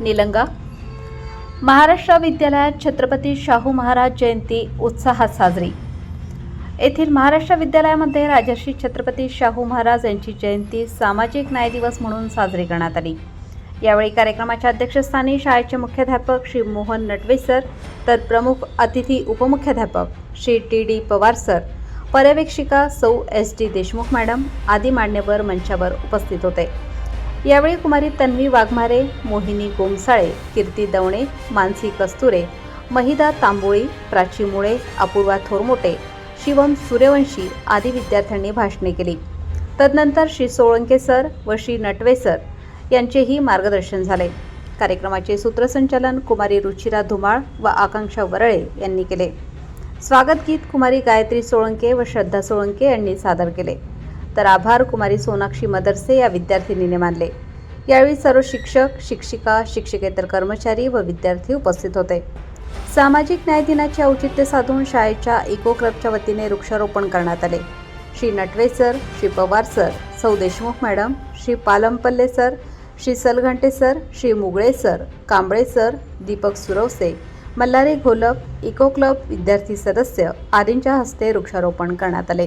निलंगा. महाराष्ट्र विद्यालयात छत्रपती शाहू महाराज जयंती उत्साहात साजरी. येथील महाराष्ट्र विद्यालयामध्ये राजर्षी छत्रपती शाहू महाराज यांची जयंती सामाजिक न्याय दिवस म्हणून साजरी करण्यात आली. यावेळी कार्यक्रमाच्या अध्यक्षस्थानी शाळेचे मुख्याध्यापक श्री मोहन नटवे सर तर प्रमुख अतिथी उपमुख्याध्यापक Shri T D Pawar sir पर्यवेक्षिका सौ एस डी देशमुख मॅडम आदी मान्यवर मंचावर उपस्थित होते. यावेळी कुमारी तन्वी वाघमारे मोहिनी गोमसाळे कीर्ती दवणे मानसी कस्तुरे महिदा तांबोळी प्राची मुळे अपूर्वा थोरमोटे शिवम सूर्यवंशी आदी विद्यार्थ्यांनी भाषणे केली. तदनंतर श्री सोळंके सर व श्री नटवे सर यांचेही मार्गदर्शन झाले. कार्यक्रमाचे सूत्रसंचालन कुमारी रुचिरा धुमाळ व आकांक्षा वरळे यांनी केले. स्वागत गीत कुमारी गायत्री सोळंके व श्रद्धा सोळंके यांनी सादर केले. तर आभार कुमारी सोनाक्षी मदरसे या विद्यार्थिनीने मानले. यावेळी सर्व शिक्षक शिक्षिका शिक्षकेतर कर्मचारी व विद्यार्थी उपस्थित होते. सामाजिक न्याय दिनाचे औचित्य साधून शाळेच्या इको क्लबच्या वतीने वृक्षारोपण करण्यात आले. श्री नटवे सर श्री पवार सर सौ Deshmukh madam Shri Palampalle sir Shri Salghante sir Shri Mugle sir Kamble sir Deepak Survase Malhari Gholap eco club विद्यार्थी सदस्य आदींच्या हस्ते वृक्षारोपण करण्यात आले.